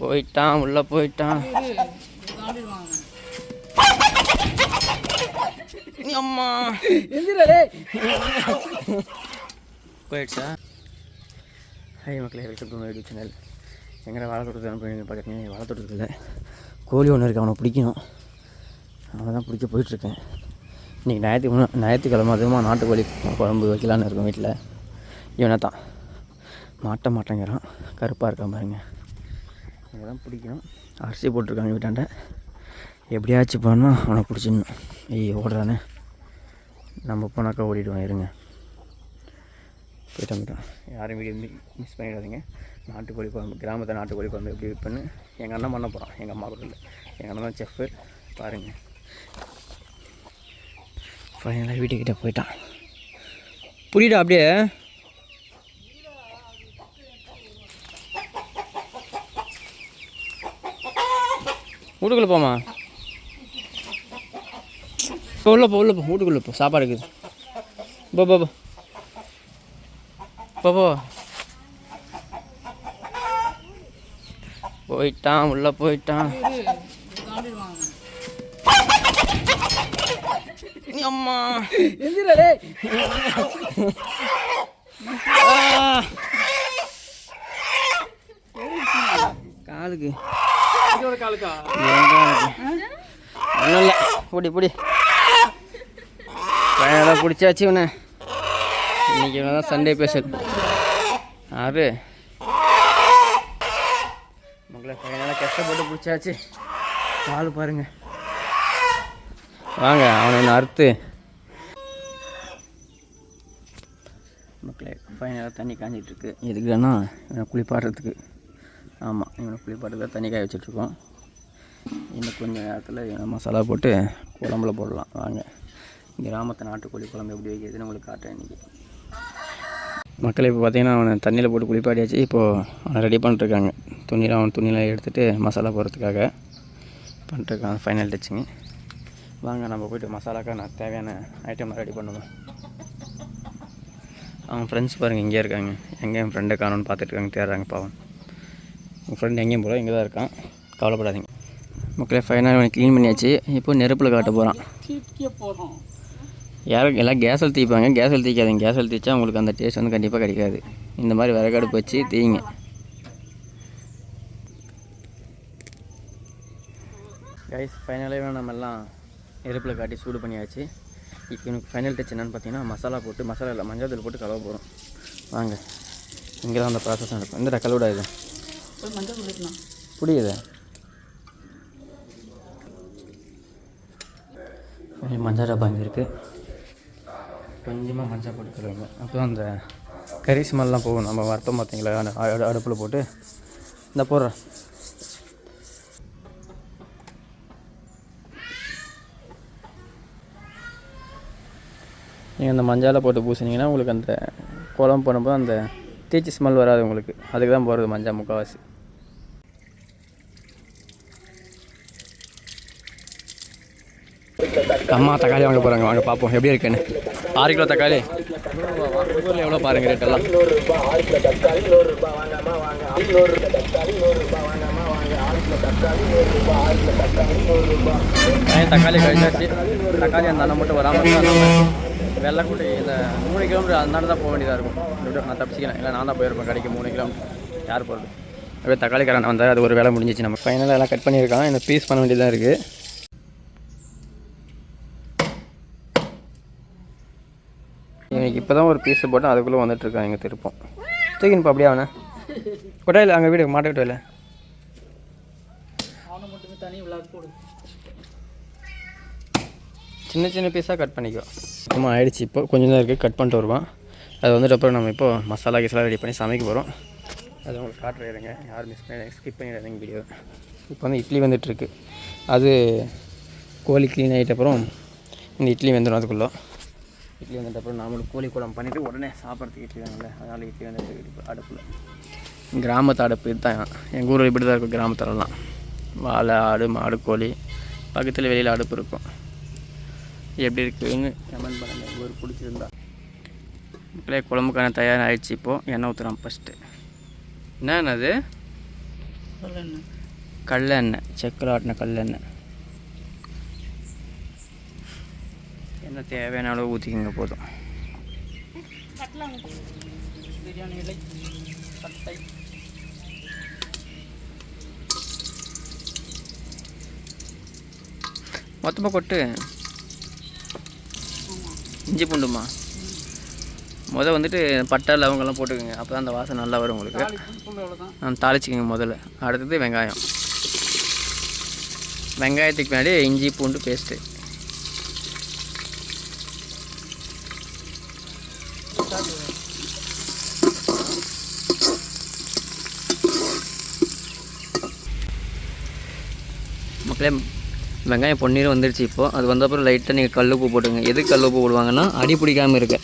போயிட்டான் உள்ள போயிட்டான். அம்மா. போயிடுச்சா? ஹை மக்களே welcome to my YouTube channel எங்கே வாழை தோட்டத்தில் போய் பார்க்குறீங்க வாழை தோட்டத்தில் கோழி ஒன்று இருக்குது அவனை பிடிக்கணும். அவனை தான் பிடிக்க போயிட்டுருக்கேன். இன்றைக்கி ஞாயிற்று ஞாயிற்றுக்கிழமை அதுவுமா நாட்டுக்கோழி குழம்பு வைக்கலான்னு இருக்கும் வீட்டில் இவனை தான் மாட்ட மாட்டேங்கிறான். கருப்பாக இருக்கான் பாருங்க. இவனை தான் பிடிக்கணும். அரிசி போட்டிருக்காங்க வீட்டாண்ட எப்படியாச்சும் போனால் அவனை பிடிச்சிடணும். ஐய் ஓடுறானே. நம்ம போனாக்கா ஓடிடுவான் இருங்க. போயிட்டு வந்துட்டான் யாரும் வீடியோ மிஸ் பண்ணிடாதீங்க. நாட்டுக்கோழி குழம்பு கிராமத்தை நாட்டுக்கோழி குழம்பு எப்படி பண்ணு எங்கள் அண்ணன் பண்ண போகிறான் எங்கள் அம்மா கூட இல்லை எங்கள் அண்ணன் தான் செஃப்பு பாருங்கள் ஃபைனலாக வீட்டுக்கிட்ட போயிட்டான். புரியுதா அப்படியே? வீட்டுக்குள்ளே போமா இப்போ உள்ள போ உள்ள போ வீட்டுக்குள்ளே போ சாப்பாடு இருக்குது. போ போ போ. போயிட்டான் உள்ள போயிட்டான். அம்மா. காலுக்கு காலுக்கா. ஒன்றும் இல்லை. பிடி பிடி. பிடிச்சாச்சு இவனை. இன்னைக்கு இவனை தான் சண்டே ஸ்பெஷல் ஆறு. மக்களை பையனெல்லாம் கஷ்டப்பட்டு பிடிச்சாச்சு. பால் பாருங்க. வாங்க அவனை அறுத்து. மக்களே ஃபைனலாக தண்ணி காஞ்சிட்டு இருக்கு. எதுக்குன்னா குளிப்பாடுறதுக்கு. ஆமாம் இவனை புளிப்பாட்டுக்கு தண்ணி காய வச்சுட்ருக்கோம். இன்னும் கொஞ்சம் நேரத்தில் இவனை மசாலா போட்டு குழம்புல போடலாம். வாங்க. கிராமத்து நாட்டுக்கோழி குழம்பு எப்படி வைக்கிறதுன்னு உங்களுக்கு காட்டுறேன் இன்றைக்கி மக்கள் இப்போ பார்த்திங்கன்னா அவனை தண்ணியில் போட்டு குளிப்பாடியாச்சு இப்போது அவனை ரெடி பண்ணிட்டுருக்காங்க. துணியில் அவன் துணியில் எடுத்துகிட்டு மசாலா போடுறதுக்காக பண்ணிட்டுருக்கான். ஃபைனல் டச்சுங்க வாங்க நம்ம போய்ட்டு மசாலாக்கா நான் தேவையான ஐட்டம் ரெடி பண்ணுவோம். அவன் ஃப்ரெண்ட்ஸ் பாருங்கள் இங்கே இருக்காங்க. எங்கே என் ஃப்ரெண்டை காணும்னு பார்த்துட்டு இருக்காங்க தேடுறாங்க பாவம். உங்கள் ஃப்ரெண்ட் எங்கேயும் போல இங்கே தான் இருக்கான். கவலைப்படாதீங்க. மக்களே ஃபைனலாக இவனை க்ளீன் பண்ணியாச்சு. இப்போ நெருப்பில் காட்ட போகிறான் யாரும் எல்லாம் கேஸில் தீப்பாங்க கேஸில் தீக்காதீங்க கேஸில் தீச்சா உங்களுக்கு அந்த டேஸ்ட் வந்து கண்டிப்பாக கிடைக்காது. இந்த மாதிரி விறகடுப்பு வச்சு தீங்க கைஸ் ஃபைனலாக நம்ம எல்லாம் நெருப்பில் காட்டி சூடு பண்ணியாச்சு. இப்போ எனக்கு ஃபைனல் டச் என்னென்னு பார்த்தீங்கன்னா மசாலா போட்டு மசாலா இல்லை மஞ்சள் தூள் போட்டு கலவை போகிறோம் வாங்க. இங்கே தான் அந்த ப்ராசஸ் நடக்கும். இந்த கலவிடாது மஞ்சள் குளிக்கலாம் புரியுது. கொஞ்சம் மஞ்சள் டப்பா இங்கே இருக்குது கொஞ்சமாக மஞ்சள் போட்டு கழுவுங்க அப்போ அந்த கறி ஸ்மெல்லாம் போகும். நம்ம வறுத்தோம் பார்த்தீங்களா? அடுப்பில் போட்டு. இந்த போடுறேன் நீங்கள் அந்த மஞ்சாலை போட்டு பூசினீங்கன்னா உங்களுக்கு அந்த குழம்பு பண்ணும்போது அந்த தீச்சி ஸ்மெல் வராது உங்களுக்கு. அதுக்கு தான் போகிறது மஞ்சள் முக்கால்வாசி. அம்மா தக்காளி வாங்க போகிறாங்க வாங்க பார்ப்போம் எப்படி இருக்குன்னு ஆறு கிலோ தக்காளி. ஊரில் எவ்வளோ பாருங்க ரேட் எல்லாம். தக்காளி கழிச்சாச்சு? தக்காளி அந்த அண்ணன் மட்டும் வராமல் வெள்ளைக்குட்டி இந்த மூணு கிலோமீட்டர் அந்த தான் போக வேண்டியதாக இருக்கும். நான் தப்பிச்சிக்கிறேன். இல்லை நான் தான் போயிருப்பேன் கடைக்கு மூணு கிலோமீட்டர். யார் போகிறது அப்படியே தக்காளிக்காரன் வந்தால் அது ஒரு வேலை முடிஞ்சிச்சு. நம்ம ஃபைனலாக எல்லாம் கட் பண்ணியிருக்கான். இந்த பீஸ் பண்ண வேண்டியதாக இருக்குது எனக்கு இப்போ தான் ஒரு பீஸு போட்டு அதுக்குள்ளே வந்துட்டுருக்கான் எங்கள் திருப்பம். தூக்கின்ப்பா அப்படியே அவனை. கொட்டாயில் அங்கே வீடு மாட்ட போடு. சின்ன சின்ன பீஸாக கட் பண்ணிக்கோ. சுத்தமாக ஆயிடுச்சு இப்போ கொஞ்சம் தான் இருக்குது கட் பண்ணிட்டு வருவான் அது வந்துட்டு அப்புறம் நம்ம இப்போ மசாலா கிசாலா ரெடி பண்ணி சமைக்க போகிறோம் அது உங்களுக்கு காட்டுறேங்க யாரும் மிஸ் பண்ணி ஸ்கிப் பண்ணிடாதீங்க வீடியோ இப்போ வந்து இட்லி வந்துட்டுருக்கு. அது கோழி க்ளீன் ஆகிட்ட அப்புறம் இந்த இட்லி வந்துடும் அதுக்குள்ளே. இட்லி வந்துட்ட அப்புறம் நாமளும் கோழி குழம்பு பண்ணிவிட்டு உடனே சாப்பிட்றதுக்கு இட்லி வேணும்ல. அதனால் இட்லி வந்துட்டு அடுப்பில். கிராமத்து அடுப்பு இதுதான். எங்கள் ஊரில் இப்படி தான் இருக்கும் கிராமத்துலலாம். வாழை ஆடு மாடு கோழி. பக்கத்தில் வெளியில் அடுப்பு இருக்கும். எப்படி இருக்குன்னு கமெண்ட் பண்ணுங்கள் உங்களுக்கு பிடிச்சிருந்தா. மக்களே குழம்புக்கான தயார் ஆயிடுச்சு இப்போது எண்ணெய் ஊற்றுறோம் ஃபஸ்ட்டு நல்லெண்ணெய் கடலெண்ணெய் செக்கில் ஆட்டின கடலெண்ணெய் இந்த தேவையான அளவு ஊற்றிக்கிங்க போதும். பிரியாணி இலை பட்டை மொத்தமாக கொட்டு. இஞ்சி பூண்டுமா முதல் வந்துட்டு பட்டை லவங்கெல்லாம் போட்டுக்கோங்க. அப்போ தான் அந்த வாசனை நல்லா வரும் உங்களுக்கு. தாளிச்சிக்கோங்க முதல்ல. அடுத்தது வெங்காயம். வெங்காயத்துக்கு பின்னாடி இஞ்சி பூண்டு பேஸ்ட்டு மக்களே வெங்காயம் பொன்னீர் வந்துடுச்சு இப்போது அது வந்த அப்புறம் லைட்டாக நீங்கள் கல் உப்பு போட்டுங்க எது கல் உப்பு போடுவாங்கன்னா அடி பிடிக்காமல் இருக்க.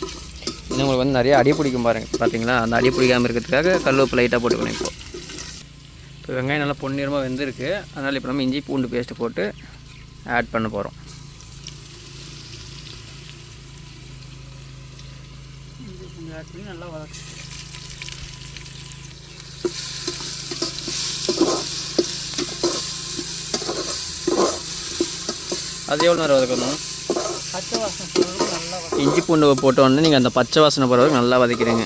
இன்னும் உங்களுக்கு வந்து நிறைய அடி பிடிக்கும் பாருங்கள் பார்த்தீங்களா? அந்த அடி பிடிக்காமல் இருக்கிறதுக்காக கல் உப்பு லைட்டாக போட்டுக்கணும் இப்போ. இப்போ வெங்காயம் நல்லா பொன்னீரமாக வெந்திருக்கு. அதனால் இப்போ நம்ம இஞ்சி பூண்டு பேஸ்ட்டு போட்டு ஆட் பண்ண போகிறோம் ஆட் பண்ணி நல்லா வதக்கு அது எவ்வளோ நேரம் வதக்கணும்? பச்சை வாசனை இஞ்சி பூண்டு போட்ட உடனே நீங்கள் அந்த பச்சை வாசனை போகிற வரைக்கும் நல்லா வதக்கிறீங்க.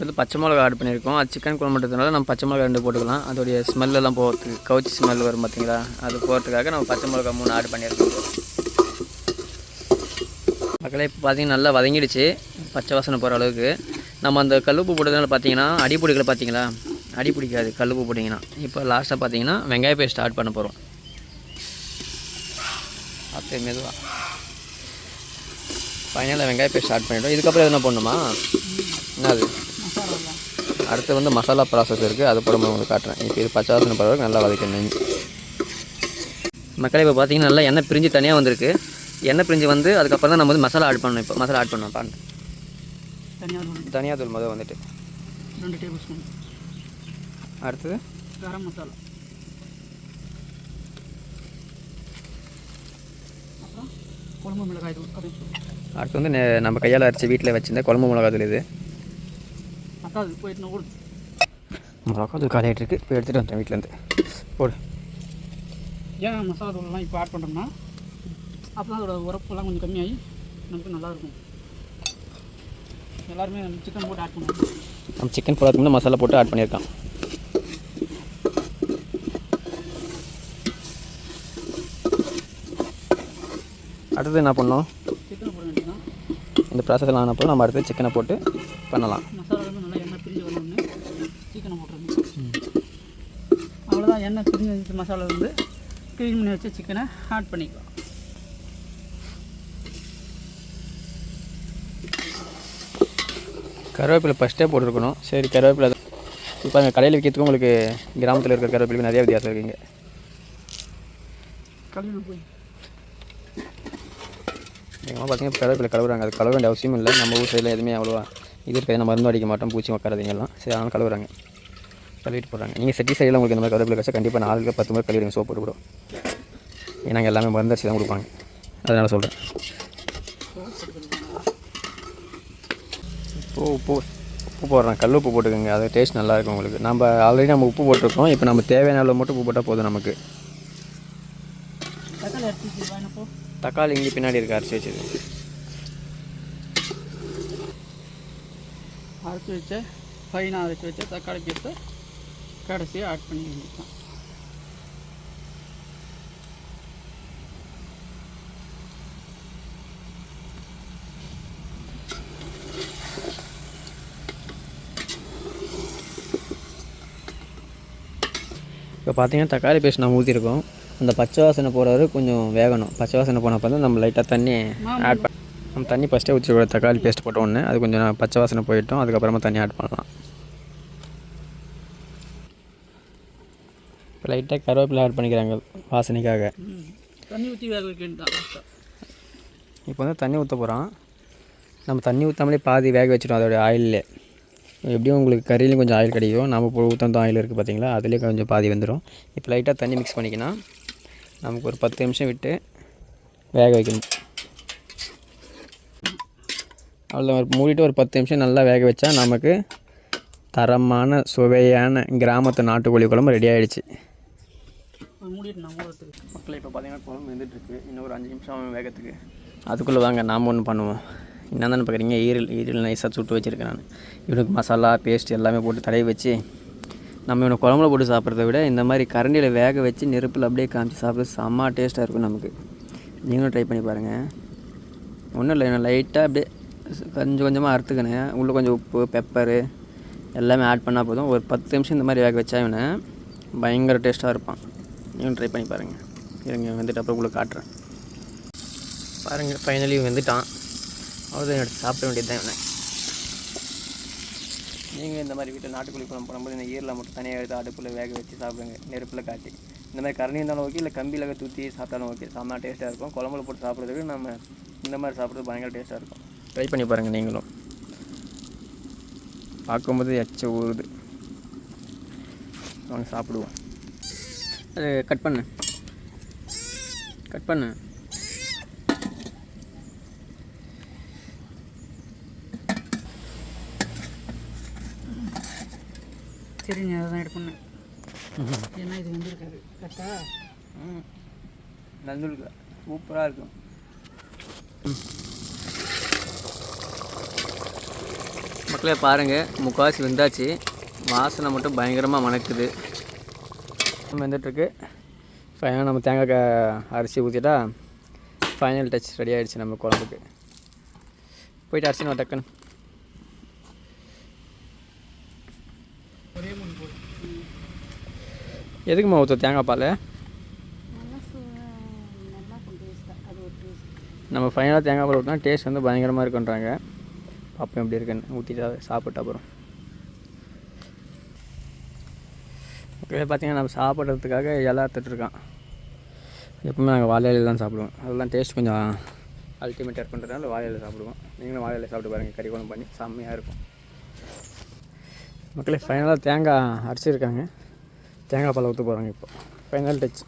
வந்து பச்சை மிளகா ஆட் பண்ணியிருக்கோம். அது சிக்கன் குழம்புன்றதுனால நம்ம பச்சை மிளகா ரெண்டு போட்டுக்கலாம். அதோடைய ஸ்மெல்லாம் போகிறதுக்கு கவுச்சி ஸ்மெல் வரும் பார்த்தீங்களா அது போகிறதுக்காக நம்ம பச்சை மிளகா மூணு ஆட் பண்ணியிருக்கோம். மக்களே இப்போ பார்த்தீங்கன்னா நல்லா வதங்கிடுச்சு. பச்சை வாசனை போகிற அளவுக்கு. நம்ம அந்த கல்லுப்பு போட்டதுனால பார்த்தீங்கன்னா அடி பிடிக்கல பார்த்தீங்களா அடி பிடிக்காது கல்லுப்பு போட்டிங்கன்னா. இப்போ லாஸ்ட்டாக பார்த்தீங்கன்னா வெங்காய பேஸ்ட் ஆட் பண்ண போகிறோம் அப்படியே மெதுவாக ஃபைனலாக வெங்காய பேஸ்ட் ஆட் பண்ணிவிட்டோம் இதுக்கப்புறம் எதுனா பண்ணணுமா என்னது? அடுத்து வந்து மசாலா ப்ராசஸ் இருக்குது அது நான் உங்களுக்கு காட்டுறேன். இப்போ இது பச்சை வாசனை பரவாயில்ல நல்லா வதக்கணும் மக்களே இப்போ பார்த்தீங்கன்னா நல்லா எண்ணெய் பிரிஞ்சு தனியாக வந்திருக்கு. எண்ணெய் பிரிஞ்சு வந்து அதுக்கப்புறம் தான் நம்ம வந்து மசாலா ஆட் பண்ணணும். இப்போ மசாலா ஆட் பண்ணணும். பாருங்க. தனியாக தூள் தனியாக தூள் முதல் வந்துட்டு. ரெண்டு டேபிள் ஸ்பூன். அடுத்தது? கரம் மசாலா. குழம்பு மிளகாய் தூள் அடுத்து வந்து நம்ம கையால் அரைச்சி வீட்டில் வச்சிருந்த குழம்பு மிளகா தூள் இது. அக்காது போயிட்டு கூட. மிளகா தூள் காலியாகிட்டு இருக்கு இப்போ எடுத்துகிட்டு வந்துட்டேன் வீட்டிலேருந்து போடு. ஏன் மசாலா தூள்லாம் இப்போ ஆட் பண்ணுறோம்னா அப்போ தான் அதோட உரப்புலாம் கொஞ்சம் கம்மியாகி நமக்கு நல்லாயிருக்கும். எல்லாருமே சிக்கன் போட்டு ஆட் பண்ணுவோம் நம்ம சிக்கன் போடுறதுக்கு முன்னாடி மசாலா போட்டு ஆட் பண்ணியிருக்கான். அடுத்தது என்ன பண்ணோம் இந்த ப்ராசஸ் எல்லாம் ஆனப்போ நம்ம அடுத்து சிக்கனை போட்டு பண்ணலாம். அவ்வளோதான் எண்ணெய் பிரிஞ்சு மசாலா வந்து க்ளீன் பண்ணி வச்சு சிக்கனை ஆட் பண்ணிக்கலாம் கருவேப்பிலை ஃபஸ்ட்டே போட்டிருக்கணும். சரி கருவேப்பிலை இப்போ அங்கே கடையில் விற்கிறதுக்கும் உங்களுக்கு கிராமத்தில் இருக்கிற கருவேப்பிலைக்கு நிறைய வித்தியாசம் இருக்குங்க எங்கள் பார்த்தீங்கன்னா கருவேப்பிலை கலவுறாங்க அது கழுவ வேண்டிய அவசியம் இல்லை. நம்ம ஊர் சைடில் எதுவுமே அவ்வளோவா இது இருக்காது. நம்ம மருந்து அடிக்க மாட்டோம். பூச்சி மக்காதீங்க எல்லாம். சரி அதனால் கலவுறாங்க கழுவிட்டு போகிறாங்க நீங்கள் செட்டி சைடில் உங்களுக்கு இந்த மாதிரி கருவேப்பிலை கிடச்சா கண்டிப்பாக நாலு பத்து முறை கழுவிடுங்க. சோப்பு போட்டு கூட. ஏன்னா நாங்கள் எல்லாமே மருந்து அடிச்சு தான் கொடுப்பாங்க. அதனால் சொல்கிறேன் உப்பு உப்பு உப்பு போடுறேன். கல் உப்பு போட்டுக்கோங்க. அது டேஸ்ட் நல்லா இருக்கும் உங்களுக்கு. நம்ம ஆல்ரெடி நம்ம உப்பு போட்டிருக்கோம். இப்போ நம்ம தேவையான அளவு மட்டும் உப்பு போட்டால் போதும் நமக்கு தக்காளி அரைச்சி வச்சுருவா என்னப்போ தக்காளி இங்கே பின்னாடி இருக்க அரைச்சி வச்சது அரைச்சி வச்ச ஃபைனாக அரைச்சி வச்ச தக்காளி பேஸ்ட்டை கடைசியாக ஆட் பண்ணி வேண்டியதான் இப்போ பார்த்தீங்கன்னா தக்காளி பேஸ்ட் நம்ம ஊற்றிருக்கோம் அந்த பச்சை வாசனை போகிற கொஞ்சம் வேகணும். பச்சை வாசனை போனப்போ தான் நம்ம லைட்டாக தண்ணி ஆட் பண்ண நம்ம தண்ணி ஃபஸ்ட்டே ஊற்றிருக்கோம் தக்காளி பேஸ்ட் போட்ட உடனே அது கொஞ்சம் பச்சை வாசனை போயிட்டோம். அதுக்கப்புறமா தண்ணி ஆட் பண்ணலாம். இப்போ லைட்டாக கருவேப்பிலை ஆட் பண்ணிக்கிறாங்க. வாசனைக்காக. தண்ணி ஊற்றி வேக வைக்க வேண்டியதான் லாஸ்ட்டாக இப்போ வந்து தண்ணி ஊற்ற போகிறோம் நம்ம தண்ணி ஊற்றாமலே பாதி வேக வச்சிட்டோம் அதோட ஆயிலே எப்படியும் உங்களுக்கு கறியிலையும் கொஞ்சம் ஆயில் கிடைக்கும். நம்ம ஊற்றம் ஆயில் இருக்குது பார்த்தீங்களா அதுலேயே கொஞ்சம் பாதி வந்துடும் இப்போ லைட்டாக தண்ணி மிக்ஸ் பண்ணிக்கினா நமக்கு ஒரு பத்து நிமிஷம் விட்டு வேக வைக்கணும். அவ்வளோ ஒரு மூடிட்டு ஒரு பத்து நிமிஷம் நல்லா வேக வச்சா நமக்கு தரமான சுவையான கிராமத்து நாட்டுக்கோழி குழம்பு ரெடி ஆகிடுச்சு மக்கள் இப்போ பார்த்தீங்கன்னா குழம்பு வெந்துட்டுருக்கு. இன்னும் ஒரு அஞ்சு நிமிஷம் ஆகும் வேகத்துக்கு. அதுக்குள்ளே வாங்க நாம் ஒன்று பண்ணுவோம். என்ன தானே பார்க்குறீங்க ஈரல் ஈரல் நைஸாக சுட்டு வச்சுருக்கேன் நான். இவனுக்கு மசாலா பேஸ்ட் எல்லாமே போட்டு தடவி வச்சு நம்ம இவனை குழம்புல போட்டு சாப்பிட்றத விட இந்த மாதிரி கரண்டியில் வேக வச்சு நெருப்பில் அப்படியே காமிச்சு சாப்பிட்றது செம்ம டேஸ்ட்டாக இருக்கும் நமக்கு. நீங்களும் ட்ரை பண்ணி பாருங்கள் ஒன்றும் இல்லை நான் லைட்டாக அப்படியே கொஞ்சம் கொஞ்சமாக அறுத்துக்கினேன் உள்ளே கொஞ்சம் உப்பு பெப்பரு எல்லாமே ஆட் பண்ணால் போதும். ஒரு பத்து நிமிஷம் இந்த மாதிரி வேக வச்சா இவனை பயங்கர டேஸ்ட்டாக இருப்பான். நீங்களும் ட்ரை பண்ணி பாருங்கள் இருங்க வந்துட்டு அப்புறம் உள்ள காட்டுறேன். பாருங்கள் ஃபைனலி வந்துட்டான். அவ்வளோதான் எடுத்து சாப்பிட வேண்டியது தான் இவனை. நீங்கள் இந்த மாதிரி வீட்டில் நாட்டுக்கோழி குழம்பு போடும்போது இந்த ஈரில் மட்டும் தனியாக எடுத்து அடுப்பில் வேக வச்சு சாப்பிடுங்க. நெருப்பில் காட்டி இந்த மாதிரி கரண்டி இருந்தாலும் ஓகே இல்லை கம்பியில் தூற்றி சாப்பிட்டாலும் ஓகே செம்ம டேஸ்ட்டாக இருக்கும். குழம்புல போட்டு சாப்பிட்றதுக்கு நம்ம இந்த மாதிரி சாப்பிட்றது பயங்கர டேஸ்ட்டாக இருக்கும். ட்ரை பண்ணி பாருங்கள் நீங்களும். பார்க்கும்போது எச்ச ஊறுது. வாங்க சாப்பிடுவோம். அது கட் பண்ணு. கட் பண்ணு. சரிங்க அதை தான் எடுப்பேன் ஏன்னா இது வந்துருக்காது. கரெக்டா? ம். நந்துருக்கு சூப்பராக இருக்கும். மக்களே பாருங்கள் முக்கால்வாசி வெந்தாச்சு. வாசனை மட்டும் பயங்கரமாக மணக்குது. வெந்துட்டுருக்கு ஃபைனலாக நம்ம தேங்காய் அரிசி ஊற்றிட்டா ஃபைனல் டச் ரெடி ஆகிடுச்சு நம்ம குழம்புக்கு. போயிட்டு அரிசி நான் டக்குன்னு ஒரே மூணு போதும் எதுக்குமா ஊற்ற தேங்காய் பால்? நம்ம ஃபைனலாக தேங்காய் பால் ஊற்றினா டேஸ்ட் வந்து பயங்கரமாக இருக்குன்றாங்க. பார்ப்போம் எப்படி இருக்குன்னு. ஊற்றிட்டு சாப்பிட்ட அப்புறம். இப்போ பார்த்தீங்கன்னா நம்ம சாப்பிட்றதுக்காக இலை அறுத்துட்ருக்கான் எப்பவுமே நாங்கள் வாழை இலையில தான் சாப்பிடுவோம். அதெல்லாம் டேஸ்ட் கொஞ்சம் அல்டிமேட்டாக இருக்குன்றதுனால வாழை இலை சாப்பிடுவோம். நீங்களும் வாழை இலை சாப்பிட்டு பாருங்கள் கறி குழம்பு பண்ணி செம்மையாக இருக்கும். மக்களே ஃபைனலாக தேங்காய் அரைச்சிருக்காங்க. தேங்காய் பால் ஊற்ற போகிறாங்க இப்போ. ஃபைனல் டச்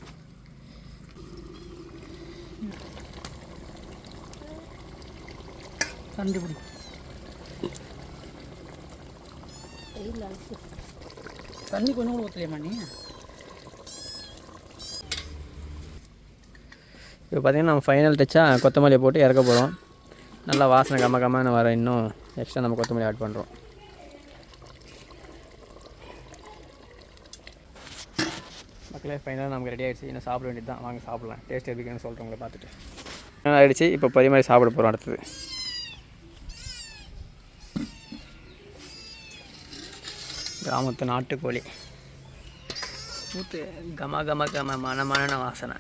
கண்டுபிடி. தண்ணி கொஞ்சம் கூட ஊற்றலையம்மா நீ? இப்போ பார்த்தீங்கன்னா நம்ம ஃபைனல் டச்சாக கொத்தமல்லியை போட்டு இறக்க போகிறோம் நல்லா வாசனை கம்ம கம்மன்னு வர இன்னும் எக்ஸ்ட்ரா நம்ம கொத்தமல்லி ஆட் பண்ணுறோம் மக்களே ஃபைனலாக நமக்கு ரெடி ஆகிடுச்சு இன்னும் சாப்பிட வேண்டியது தான் வாங்க சாப்பிட்லாம். டேஸ்ட் எப்படி இருக்குன்னு பார்த்துட்டு. என்ன ஆகிடுச்சு இப்போ பரிமாறி சாப்பிட போகிறோம் அடுத்தது. கிராமத்து நாட்டுக்கோழி. ஊற்று கம கம கம மனமான வாசனை.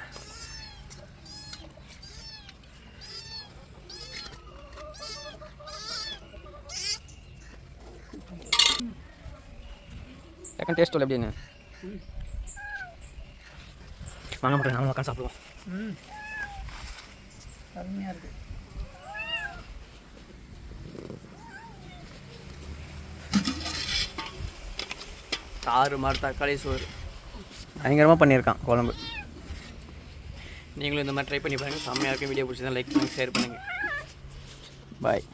செகண்ட் டேஸ்ட் எப்படின்னு வாங்க மட்டும் நாம உட்காந்து சாப்பிடுவோம். ம். அருமையாக இருக்குது ஆறு மாறு தக்காளி சோறு. பயங்கரமாக பண்ணியிருக்கான் குழம்பு. நீங்களும் இந்த மாதிரி ட்ரை பண்ணி பாருங்கள் செம்மையாக இருக்கும். வீடியோ பிடிச்சதான் லைக் பண்ணுங்கள் ஷேர் பண்ணுங்கள் பாய்